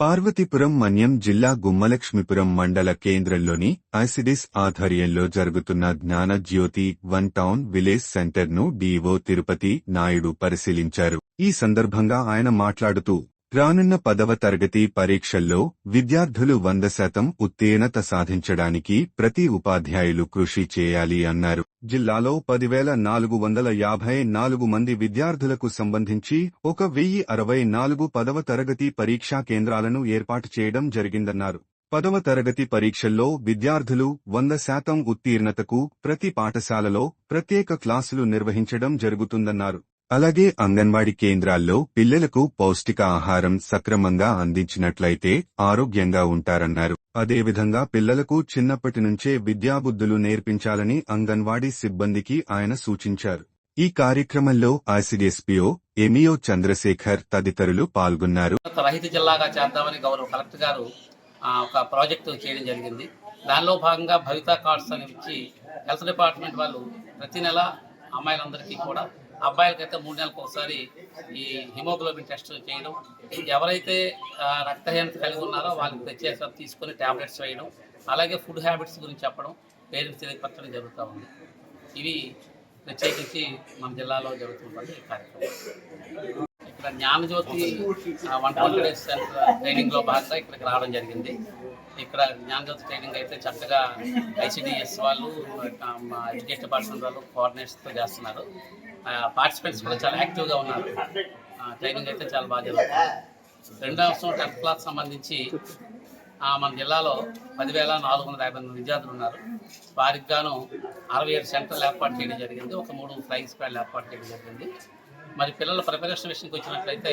పార్వతీపురం మన్యం జిల్లా గుమ్మలక్ష్మిపురం మండల కేంద్రంలోని ఐసిడిస్ ఆధ్వర్యంలో జరుగుతున్న Gnana Jyothi one town village సెంటర్ను డీఓ తిరుపతి నాయుడు పరిశీలించారు. ఈ సందర్భంగా ఆయన మాట్లాడుతూ రానున్న పదవ తరగతి పరీక్షల్లో విద్యార్థులు వంద శాతం ఉత్తీర్ణత సాధించడానికి ప్రతి ఉపాధ్యాయులు కృషి చేయాలి అన్నారు. జిల్లాలో పదివేల నాలుగు వందల యాభై నాలుగు మంది విద్యార్థులకు సంబంధించి ఒక వెయ్యి అరవై నాలుగు పదవ తరగతి పరీక్షా కేంద్రాలను ఏర్పాటు చేయడం జరిగిందన్నారు. పదవ తరగతి పరీక్షల్లో విద్యార్థులు వంద శాతం ఉత్తీర్ణతకు ప్రతి పాఠశాలలో ప్రత్యేక క్లాసులు నిర్వహించడం జరుగుతుందన్నారు. అలాగే అంగన్వాడి కేంద్రాల్లో పిల్లలకు పౌష్టిక ఆహారం సక్రమంగా అందించినట్లయితే ఆరోగ్యంగా ఉంటారన్నారు. అదేవిధంగా పిల్లలకు చిన్నప్పటి నుంచే విద్యాబుద్ధులు నేర్పించాలని అంగన్వాడీ సిబ్బందికి ఆయన సూచించారు. ఈ కార్యక్రమంలో ఐసిడిఎస్పీఓ ఎమియో చంద్రశేఖర్ తదితరులు పాల్గొన్నారు. రహిత జిల్లాగా చేద్దామని గౌరవ కలెక్టర్ గారు ఒక ప్రాజెక్టు చేయడం జరిగింది. దానిలో భాగంగా భవిత కార్డ్స్ అని ఇచ్చి హెల్త్ డిపార్ట్మెంట్ వాళ్ళు ప్రతి నెల అమ్మాయిలందరికీ కూడా అబ్బాయిలకైతే మూడు నెలలకు ఒకసారి ఈ హిమోగ్లోబిన్ టెస్ట్ చేయడం. ఎవరైతే రక్తహీనత కలిగి ఉన్నారో వాళ్ళకి ప్రత్యేక తీసుకొని ట్యాబ్లెట్స్ వేయడం అలాగే ఫుడ్ హ్యాబిట్స్ గురించి చెప్పడం పేరెంట్స్ తెలియపరచడం జరుగుతూ ఉంది. ఇవి ప్రత్యేకించి మన జిల్లాలో జరుగుతున్నటువంటి కార్యక్రమం. ఇక్కడ Jnanajyothi one twenty days center ట్రైనింగ్లో భాగంగా ఇక్కడికి రావడం జరిగింది. ఇక్కడ జ్ఞానజ్యోతి ట్రైనింగ్ అయితే చక్కగా ఐసిడిఎస్ వాళ్ళు మా ఎడ్యుకేషన్ డిపార్ట్మెంట్ వాళ్ళు కోఆర్డినేట్స్తో చేస్తున్నారు. పార్టిసిపెంట్స్ కూడా చాలా యాక్టివ్గా ఉన్నారు. ట్రైనింగ్ అయితే చాలా బాగా జరుగుతుంది. రెండవ సంవత్సరం టెన్త్ క్లాస్ సంబంధించి మన జిల్లాలో పదివేల నాలుగు వందల యాభై మంది విద్యార్థులు ఉన్నారు. వారికి గాను అరవై ఏడు సెంటర్లు ఏర్పాటు చేయడం జరిగింది. ఒక మూడు ఫ్లైయింగ్ స్క్వాడ్లు ఏర్పాటు చేయడం జరిగింది. మరి పిల్లల ప్రిపరేషన్ విషయంకి వచ్చినట్లయితే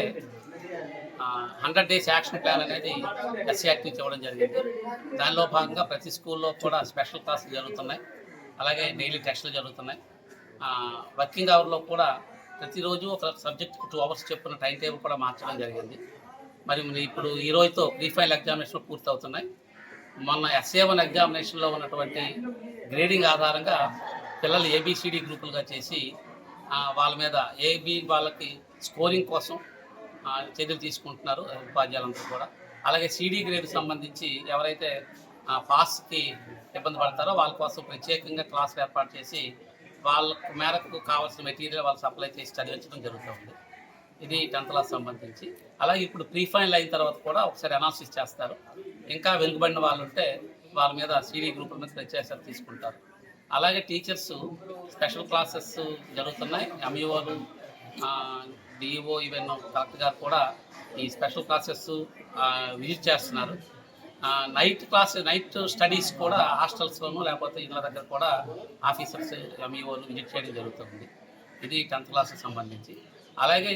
హండ్రెడ్ డేస్ యాక్షన్ ప్లాన్ అనేది ఎస్సీఆర్టీ నుంచి ఇవ్వడం జరిగింది. దానిలో భాగంగా ప్రతి స్కూల్లో కూడా స్పెషల్ క్లాసులు జరుగుతున్నాయి. అలాగే డైలీ టెస్టులు జరుగుతున్నాయి. వర్కింగ్ అవర్లో కూడా ప్రతిరోజు ఒక సబ్జెక్ట్ టూ అవర్స్ చెప్పిన టైం టేబుల్ కూడా మార్చడం జరిగింది. మరి ఇప్పుడు ఈ రోజుతో ప్రీ ఫైనల్ ఎగ్జామినేషన్ పూర్తవుతున్నాయి. మొన్న ఎస్ఏ వన్ ఎగ్జామినేషన్లో ఉన్నటువంటి గ్రేడింగ్ ఆధారంగా పిల్లలు ఏబిసిడి గ్రూపులుగా చేసి వాళ్ళ మీద ఏబి వాళ్ళకి స్కోరింగ్ కోసం చర్యలు తీసుకుంటున్నారు ఉపాధ్యాయులంతా కూడా. అలాగే సిడి గ్రేడ్ సంబంధించి ఎవరైతే పాస్కి ఇబ్బంది పడతారో వాళ్ళ కోసం ప్రత్యేకంగా క్లాసులు ఏర్పాటు చేసి వాళ్ళ మేరకు కావాల్సిన మెటీరియల్ వాళ్ళు సప్లై చేసి చదివించడం జరుగుతుంది. ఇది టెన్త్ క్లాస్ సంబంధించి. అలాగే ఇప్పుడు ప్రీ ఫైనల్ అయిన తర్వాత కూడా ఒకసారి అనాలిసిస్ చేస్తారు. ఇంకా వెనుకబడిన వాళ్ళు ఉంటే వాళ్ళ మీద సిడి గ్రూపుల మీద ప్రత్యేక తీసుకుంటారు. అలాగే టీచర్స్ స్పెషల్ క్లాసెస్ జరుగుతున్నాయి. ఎంఈఓలు డిఈఓ ఈవెన్ కలెక్టర్ గారు కూడా ఈ స్పెషల్ క్లాసెస్ విజిట్ చేస్తున్నారు. నైట్ క్లాస్ నైట్ స్టడీస్ కూడా హాస్టల్స్లోనూ లేకపోతే ఇళ్ళ దగ్గర కూడా ఆఫీసర్స్ ఎంఈఓలు విజిట్ చేయడం జరుగుతుంది. ఇది టెన్త్ క్లాస్కి సంబంధించి. అలాగే